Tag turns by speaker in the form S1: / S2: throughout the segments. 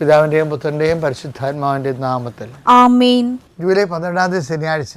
S1: പിതാവിന്റെയും പുത്രന്റെയും പരിശുദ്ധാത്മാവിന്റെയും നാമത്തിൽ. ജൂലൈ പന്ത്രണ്ടാം തീയതി ശനിയാഴ്ച.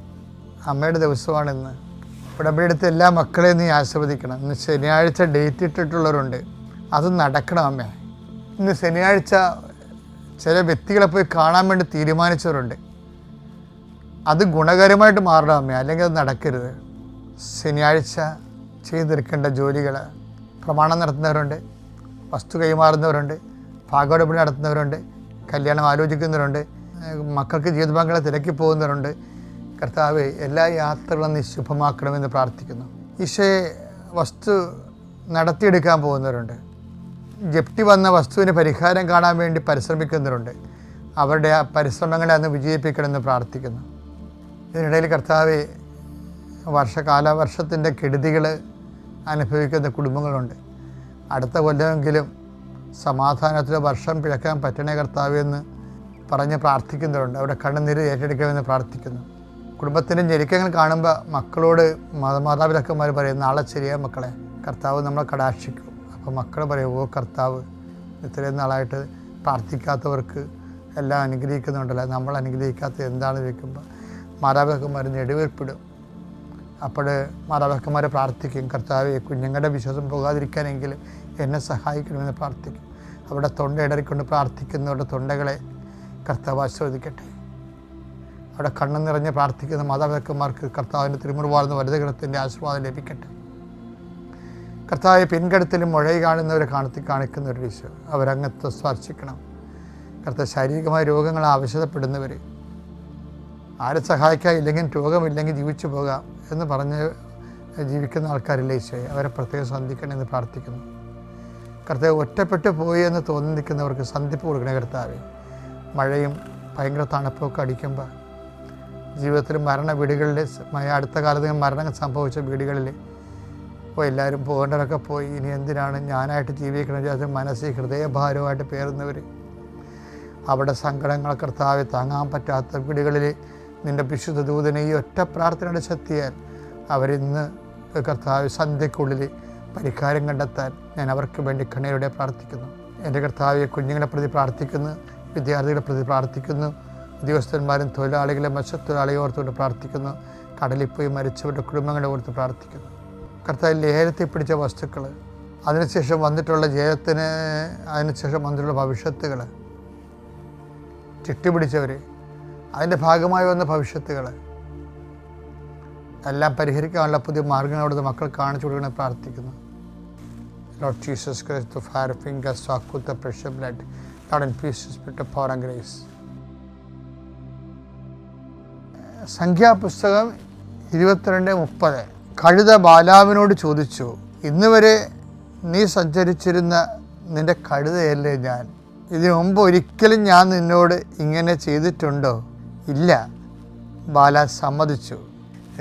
S1: അമ്മയുടെ ദിവസമാണിന്ന്. ഉടമ്പടി അടുത്ത് എല്ലാ മക്കളെയും നീ ആസ്വദിക്കണം ഇന്ന് ശനിയാഴ്ച ഡേറ്റ് ഇട്ടിട്ടുള്ളവരുണ്ട്. അത് നടക്കണം അമ്മ. ഇന്ന് ശനിയാഴ്ച ചില വ്യക്തികളെ പോയി കാണാൻ വേണ്ടി തീരുമാനിച്ചവരുണ്ട്. അത് ഗുണകരമായിട്ട് മാറണം അമ്മ. അല്ലെങ്കിൽ അത് നടക്കരുത്. ശനിയാഴ്ച ചെയ്തെടുക്കേണ്ട ജോലികൾ പ്രമാണം നടത്തുന്നവരുണ്ട് വസ്തു കൈമാറുന്നവരുണ്ട് ഭാഗോടപടി നടത്തുന്നവരുണ്ട് കല്യാണം ആലോചിക്കുന്നവരുണ്ട് മക്കൾക്ക് ജീവിത പങ്കാളെ തിരക്കി പോകുന്നവരുണ്ട്. കർത്താവ് എല്ലാ യാത്രകളും നീ ശുഭമാക്കണമെന്ന് പ്രാർത്ഥിക്കുന്നു. ഈശോയെ വസ്തു നടത്തിയെടുക്കാൻ പോകുന്നവരുണ്ട്. ജപ്തി വന്ന വസ്തുവിന് പരിഹാരം കാണാൻ വേണ്ടി പരിശ്രമിക്കുന്നവരുണ്ട്. അവരുടെ ആ പരിശ്രമങ്ങളെ അന്ന് വിജയിപ്പിക്കണമെന്ന് പ്രാർത്ഥിക്കുന്നു. ഇതിനിടയിൽ കർത്താവ് വർഷ കാലവർഷത്തിന്റെ കെടുതികൾ അനുഭവിക്കുന്ന കുടുംബങ്ങളുണ്ട്. അടുത്ത കൊല്ലമെങ്കിലും സമാധാനത്തിൽ വർഷം പിഴക്കാൻ പറ്റണേ കർത്താവ് എന്ന് പറഞ്ഞ് പ്രാർത്ഥിക്കുന്നവരുണ്ട്. അവിടെ കണ്ണുനീര് ഏറ്റെടുക്കണമെന്ന് പ്രാർത്ഥിക്കുന്നു. കുടുംബത്തിന്റെ ഞെരുക്കങ്ങൾ കാണുമ്പോൾ മക്കളോട് മാത- മാതാപിതാക്കന്മാർ പറയും നാളെ ശരിയായ മക്കളെ കർത്താവ് നമ്മളെ കടാക്ഷിക്കും. അപ്പോൾ മക്കൾ പറയും ഓ കർത്താവ് ഇത്രയും നാളായിട്ട് പ്രാർത്ഥിക്കാത്തവർക്ക് എല്ലാം അനുഗ്രഹിക്കുന്നുണ്ടല്ലോ നമ്മൾ അനുഗ്രഹിക്കാത്ത എന്താണ്? ചോദിക്കുമ്പോൾ മാതാപിതാക്കന്മാർ നെടുവേർപ്പിടും അപ്പോൾ മാതാപിതാക്കന്മാരെ പ്രാർത്ഥിക്കും കർത്താവ് കുഞ്ഞുങ്ങളുടെ വിശ്വാസം പോകാതിരിക്കാനെങ്കിലും എന്നെ സഹായിക്കണമെന്ന് പ്രാർത്ഥിക്കും. അവിടെ തൊണ്ട ഇടറിക്കൊണ്ട് പ്രാർത്ഥിക്കുന്നവരുടെ തൊണ്ടകളെ കർത്താവ് ആസ്വദിക്കട്ടെ അവിടെ കണ്ണു നിറഞ്ഞ് പ്രാർത്ഥിക്കുന്ന മാതാപിതാക്കന്മാർക്ക് കർത്താവിന്റെ തിരുമുറുവാർന്ന വലുതഗ്രഹത്തിന്റെ ആശീർവാദം ലഭിക്കട്ടെ. കർത്താവ് പിൻകടത്തിലും മുഴയി കാണുന്നവരെ കാണത്തി കാണിക്കുന്ന ഒരു ഈശോ. അവരങ്ങത്ത് സ്പർശിക്കണം. കർത്താവ് ശാരീരികമായ രോഗങ്ങൾ ആവശ്യപ്പെടുന്നവർ ആരെ സഹായിക്കാനില്ലെങ്കിൽ രോഗമില്ലെങ്കിൽ ജീവിച്ചു പോകാം എന്ന് പറഞ്ഞ് ജീവിക്കുന്ന ആൾക്കാരില്ല ഈശോയെ അവരെ പ്രത്യേകം സന്ധിക്കണം എന്ന് പ്രാർത്ഥിക്കുന്നു. കർത്താവ് ഒറ്റപ്പെട്ടു പോയി എന്ന് തോന്നി നിൽക്കുന്നവർക്ക് സന്ധിപ്പ് കൊടുക്കണേ കർത്താവ്. മഴയും ഭയങ്കര തണുപ്പൊക്കെ അടിക്കുമ്പോൾ ജീവിതത്തിൽ മരണ വീടുകളിൽ അടുത്ത കാലത്ത് മരണം സംഭവിച്ച വീടുകളിൽ ഇപ്പോൾ എല്ലാവരും പോകേണ്ടവരൊക്കെ പോയി. ഇനി എന്തിനാണ് ഞാനായിട്ട് ജീവിക്കണമെന്ന് വിചാരിച്ച മനസ്സിൽ ഹൃദയഭാരമായിട്ട് പേരുന്നവർ അവിടെ സങ്കടങ്ങൾ കർത്താവ് താങ്ങാൻ പറ്റാത്ത വീടുകളിൽ നിന്റെ വിശുദ്ധ ദൂതനെ ഈ ഒറ്റ പ്രാർത്ഥനയുടെ ശക്തിയാൽ അവരിന്ന് കർത്താവ് സന്ധ്യക്കുള്ളിൽ പരിഹാരം കണ്ടെത്താൻ ഞാൻ അവർക്ക് വേണ്ടി കണ്ണീരോടെ പ്രാർത്ഥിക്കുന്നു. എന്റെ കർത്താവ് കുഞ്ഞുങ്ങളെ പ്രതി പ്രാർത്ഥിക്കുന്നു വിദ്യാർത്ഥികളെ പ്രതി പ്രാർത്ഥിക്കുന്നു. ഉദ്യോഗസ്ഥന്മാരും തൊഴിലാളികളെ മത്സ്യത്തൊഴിലാളിയെ ഓർത്തുകൊണ്ട് പ്രാർത്ഥിക്കുന്നു. കടലിൽ പോയി മരിച്ചവരുടെ കുടുംബങ്ങളെ ഓർത്ത് പ്രാർത്ഥിക്കുന്നു. കർത്താവ് ലേലത്തിൽ പിടിച്ച വസ്തുക്കൾ അതിനുശേഷം വന്നിട്ടുള്ള ജയത്തിന് അതിനുശേഷം വന്നിട്ടുള്ള ഭവിഷ്യത്തുകൾ ചിട്ടുപിടിച്ചവർ അതിന്റെ ഭാഗമായി വന്ന ഭവിഷ്യത്തുകൾ എല്ലാം പരിഹരിക്കാനുള്ള പുതിയ മാർഗങ്ങൾ അവിടുത്തെ മക്കൾ കാണിച്ചു കൊടുക്കണമെന്ന് പ്രാർത്ഥിക്കുന്നു. Lord Jesus Christ fire finger സ്വാക്കുത്ത pressure blood Lord and peace with power and grace സംഖ്യാപുസ്തകം ഇരുപത്തിരണ്ട് മുപ്പത്. കഴുത ബാലാവിനോട് ചോദിച്ചു ഇന്ന് വരെ നീ സഞ്ചരിച്ചിരുന്ന നിന്റെ കഴുതയല്ലേ ഞാൻ? ഇതിനു മുമ്പ് ഒരിക്കലും ഞാൻ നിന്നോട് ഇങ്ങനെ ചെയ്തിട്ടുണ്ടോ? ഇല്ല ബാല സമ്മതിച്ചു.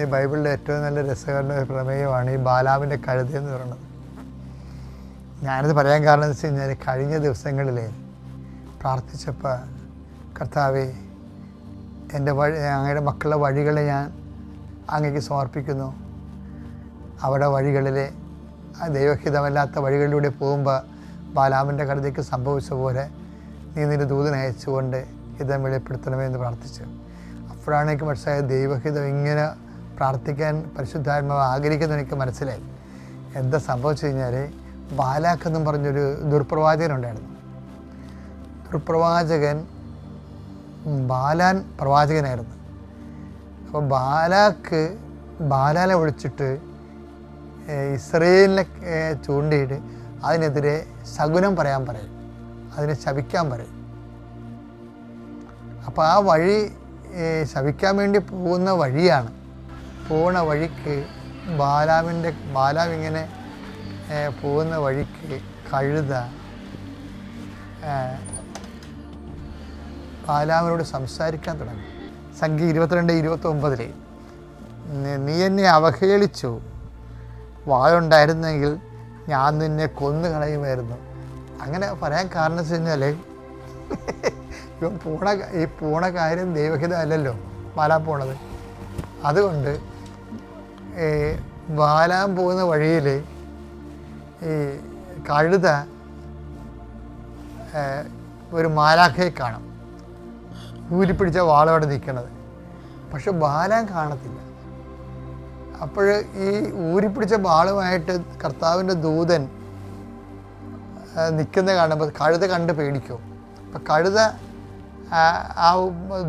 S1: ഈ ബൈബിളിലെ ഏറ്റവും നല്ല രസകരമായ പ്രമേയമാണ് ഈ ബാലാവിന്റെ കഴുത എന്ന് പറയുന്നത്. ഞാനിത് പറയാൻ കാരണം എന്ന് വെച്ച് കഴിഞ്ഞാൽ കഴിഞ്ഞ ദിവസങ്ങളിൽ പ്രാർത്ഥിച്ചപ്പോൾ കർത്താവെ എന്റെ വഴി അങ്ങയുടെ മക്കളുടെ വഴികളെ ഞാൻ അങ്ങേക്ക് സമർപ്പിക്കുന്നു. അവിടെ വഴികളിലെ ദൈവഹിതമല്ലാത്ത വഴികളിലൂടെ പോകുമ്പോൾ ബാലാമിന്റെ കരുതയ്ക്ക് സംഭവിച്ച പോലെ നീ നിന്റെ ദൂതനെ അയച്ചുകൊണ്ട് ഹിതം വെളിപ്പെടുത്തണമേ എന്ന് പ്രാർത്ഥിച്ചു. അപ്പോഴാണ് എനിക്ക് മനസ്സിലായത് ദൈവഹിതം ഇങ്ങനെ പ്രാർത്ഥിക്കാൻ പരിശുദ്ധാത്മാവ് ആഗ്രഹിക്കുന്നു എനിക്ക് മനസ്സിലായി. എന്താ സംഭവിച്ചു കഴിഞ്ഞാൽ ബാലാഖ് എന്നും പറഞ്ഞൊരു ദുർപ്രവാചകനുണ്ടായിരുന്നു. ദുർപ്രവാചകൻ ബാലാൻ പ്രവാചകനായിരുന്നു. അപ്പോൾ ബാലാക്ക് ബാലാനെ വിളിച്ചിട്ട് ഇസ്രയേലിനെ ചൂണ്ടിയിട്ട് അതിനെതിരെ ശകുനം പറയാൻ പറയും. അതിനെ ശപിക്കാൻ പറയും. അപ്പോൾ ആ വഴി ശപിക്കാൻ വേണ്ടി പോകുന്ന വഴിയാണ്. പോണ വഴിക്ക് ബാലാവിന്റെ ബാലാവ് ഇങ്ങനെ പോകുന്ന വഴിക്ക് കഴുത ഏഹ് സംസാരിക്കാൻ തുടങ്ങി. സംഖ്യ ഇരുപത്തിരണ്ട് ഇരുപത്തി ഒമ്പതിലെ നീ എന്നെ അവഹേളിച്ചു. വായുണ്ടായിരുന്നെങ്കിൽ ഞാൻ നിന്നെ കൊന്നു കളയുമായിരുന്നു അങ്ങനെ പറയാൻ കാരണം വെച്ച് കഴിഞ്ഞാൽ ഇവൻ പോണ ഈ പോണ കാര്യം ദൈവഹിതം അല്ലല്ലോ ബാലാൻ പോണത്. അതുകൊണ്ട് വാലാൻ പോകുന്ന വഴിയിൽ ഈ കഴുത ഒരു മാലാഖയെ കാണും. ഊരിപ്പിടിച്ച വാളവിടെ നിൽക്കണത്. പക്ഷെ ബാലാൻ കാണത്തില്ല. അപ്പോൾ ഈ ഊരിപ്പിടിച്ച ബാളുമായിട്ട് കർത്താവിന്റെ ദൂതൻ നിൽക്കുന്ന കാണുമ്പോൾ കഴുത കണ്ട് പേടിക്കും. അപ്പം കഴുത ആ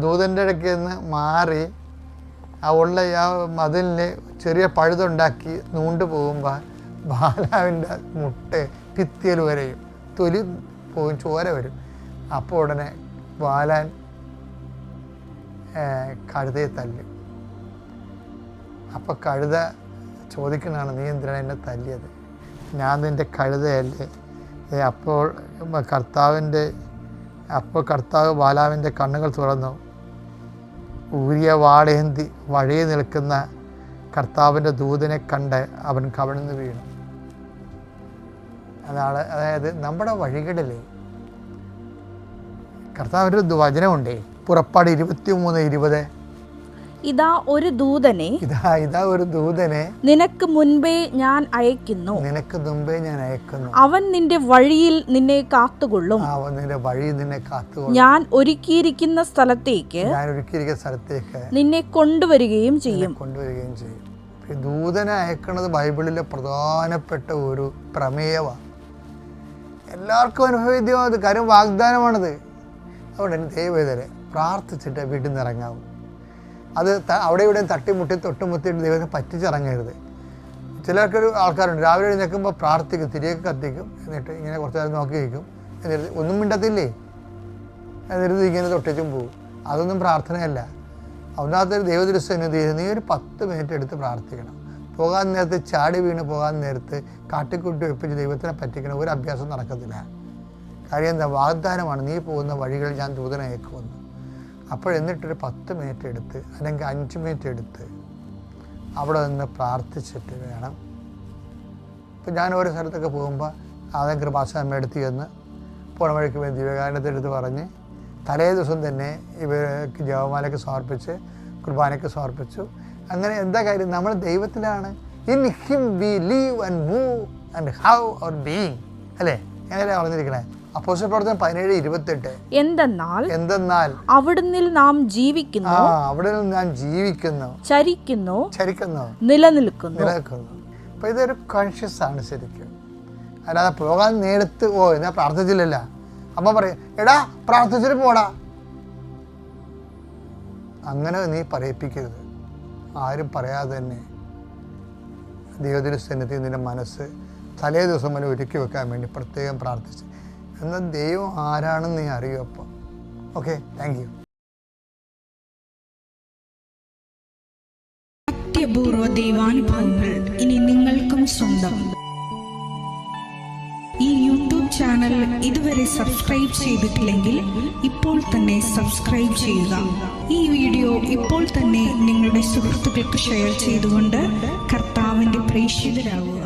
S1: ദൂതന്റെ ഇടയ്ക്ക് നിന്ന് മാറി ആ ഉള്ള ആ മതിലിന് ചെറിയ പഴുതുണ്ടാക്കി നൂണ്ട് പോകുമ്പോൾ ബാലാവിന്റെ മുട്ട ഭിത്തിയിൽ വരെയും തൊലി പോകും ചോര വരും. അപ്പോൾ ഉടനെ ബാലാൻ കഴുതയെ തല്ലും. അപ്പോൾ കഴുത ചോദിക്കുന്നതാണ് നീ എന്തിനാണ് എന്നെ തല്ലിയത്? ഞാൻ നിന്റെ കഴുതയല്ലേ. അപ്പോൾ കർത്താവിന്റെ അപ്പോൾ കർത്താവ് ബാലാവിന്റെ കണ്ണുകൾ തുറന്നു. ഊരിയ വാടേന്തി വഴിയിൽ നിൽക്കുന്ന കർത്താവിന്റെ ദൂതനെ കണ്ട് അവൻ കവിഴ്ന്നു വീണു. അതാണ് അതായത് നമ്മുടെ വഴികളിൽ കർത്താവിന്റെ വചനമുണ്ടേ പുറപ്പാട് ഇരുപത്തി മൂന്ന് ഇരുപത്.
S2: ഇതാ ഒരു ദൂതനെ.
S1: ഇതാ ഇതാ ഒരു ദൂതനെ.
S2: നിനക്ക് മുൻപേ ഞാൻ അയക്കുന്നു.
S1: നിനക്ക് മുൻപേ ഞാൻ അയക്കുന്നു.
S2: അവൻ നിന്റെ വഴിയിൽ നിന്നെ കാത്തുകൊള്ളും.
S1: അവൻ നിന്റെ വഴിയിൽ നിന്നെ കാത്തുകൊള്ളും.
S2: ഞാൻ ഒരുക്കിയിരിക്കുന്ന സ്ഥലത്തേക്ക്
S1: ഞാൻ ഒരുക്കിയിരിക്കുന്ന സ്ഥലത്തേക്ക്
S2: നിന്നെ കൊണ്ടുവരികയും ചെയ്യും.
S1: കൊണ്ടുവരികയും ചെയ്യും. ഈ ദൂതനെ അയക്കുന്നത് ബൈബിളിലെ പ്രധാനപ്പെട്ട ഒരു പ്രമേയമാണ്. എല്ലാവർക്കും അനുഭവേദ്യമാണത് കാര്യം വാഗ്ദാനമാണത്. അതുകൊണ്ട് തന്നെ ദൈവവേദരെ പ്രാർത്ഥിച്ചിട്ട് വീട്ടിൽ നിന്ന് ഇറങ്ങാവും അത് അവിടെ ഇവിടെയും തട്ടിമുട്ടി തൊട്ടുമുത്തിയിട്ട് ദൈവത്തെ പറ്റിച്ചിറങ്ങരുത്. ചിലർക്കൊരു ആൾക്കാരുണ്ട് രാവിലെ എഴുന്നേൽക്കുമ്പോൾ പ്രാർത്ഥിക്കും തിരിയൊക്കെ കത്തിക്കും എന്നിട്ട് ഇങ്ങനെ കുറച്ച് നേരം നോക്കി വയ്ക്കും എന്നിട്ട് ഒന്നും മിണ്ടത്തില്ലേ? എന്നിട്ട് ഇങ്ങനെ തൊട്ടിച്ചും പോകും അതൊന്നും പ്രാർത്ഥനയല്ല. ഒന്നാമത്തെ ദൈവദൃശ്യനിധി നീ ഒരു പത്ത് മിനിറ്റ് എടുത്ത് പ്രാർത്ഥിക്കണം. പോകാൻ നേരത്ത് ചാടി വീണ് പോകാൻ നേരത്ത് കാട്ടിക്കുട്ടി വെപ്പിച്ച് ദൈവത്തിനെ പറ്റിക്കണം. ഒരു അഭ്യാസം നടക്കത്തില്ല. കാര്യം എന്താ? വാഗ്ദാനമാണ്. നീ പോകുന്ന വഴികൾ ഞാൻ ദൂതനെ അയക്കുമെന്ന് അപ്പോൾ എന്നിട്ടൊരു പത്ത് മിനിറ്റ് എടുത്ത് അല്ലെങ്കിൽ അഞ്ച് മിനിറ്റ് എടുത്ത് അവിടെ നിന്ന് പ്രാർത്ഥിച്ചിട്ട് വേണം. ഇപ്പം ഞാൻ ഓരോ സ്ഥലത്തൊക്കെ പോകുമ്പോൾ ആദ്യം കൃപാസനം എടുത്ത് ചെന്ന് പോണ വഴിക്ക് പോയി ദിവ്യകാരണത്തെ എടുത്ത് പറഞ്ഞ് തലേ ദിവസം തന്നെ ഇവർക്ക് ജവമാലയ്ക്ക് സമർപ്പിച്ച് കുർബാനയ്ക്ക് സമർപ്പിച്ചു. അങ്ങനെ എന്താ കാര്യം? നമ്മൾ ദൈവത്തിലാണ്. In him we live and move and have our being അല്ലേ? എങ്ങനെയാണ് പറഞ്ഞിരിക്കണേ അപ്പോസ്റ്റൽ പ്രവർത്തനം പതിനേഴ് ഇരുപത്തെട്ട്.
S2: എന്തെന്നാൽ
S1: എന്തെന്നാൽ
S2: അവിടുന്ന് നാം ജീവിക്കുന്നു
S1: അവിടെ ഞാൻ ജീവിക്കുന്നു
S2: ചരിക്കുന്നു
S1: ചരിക്കുന്നു
S2: നിലനിൽക്കുന്നു.
S1: നിലനിൽക്കുന്നു. അപ്പോൾ ഇതൊരു കോൺഷ്യസ് ആണ് ശരിക്കും. അല്ലാതെ പോകാൻ നേരത്ത് ഓ ഞാൻ പ്രാർത്ഥിച്ചില്ലല്ല. അമ്മ പറയും എടാ പ്രാർത്ഥിച്ചിട്ട് പോടാ. അങ്ങനെ നീ പറയിപ്പിക്കരുത്. ആരും പറയാതെ തന്നെ ദൈവത്തിന്റെ സന്നിധി നിന്റെ മനസ്സ് തലേ ദിവസം വരെ ഒരുക്കി വെക്കാൻ വേണ്ടി പ്രത്യേകം പ്രാർത്ഥിച്ച്. എന്നാൽ ദൈവം ആരാണെന്ന് നീ അറിയൂ അപ്പം. ഓക്കെ താങ്ക് യു
S3: സത്യപൂർവ ദൈവാനുഭവങ്ങൾ ഇനി നിങ്ങൾക്കും സ്വന്തം. ഈ യൂട്യൂബ് ചാനൽ ഇതുവരെ സബ്സ്ക്രൈബ് ചെയ്തിട്ടില്ലെങ്കിൽ ഇപ്പോൾ തന്നെ സബ്സ്ക്രൈബ് ചെയ്യുക. ഈ വീഡിയോ ഇപ്പോൾ തന്നെ നിങ്ങളുടെ സുഹൃത്തുക്കൾക്ക് ഷെയർ ചെയ്തുകൊണ്ട് കർത്താവിന്റെ പ്രേക്ഷിതരാകുക.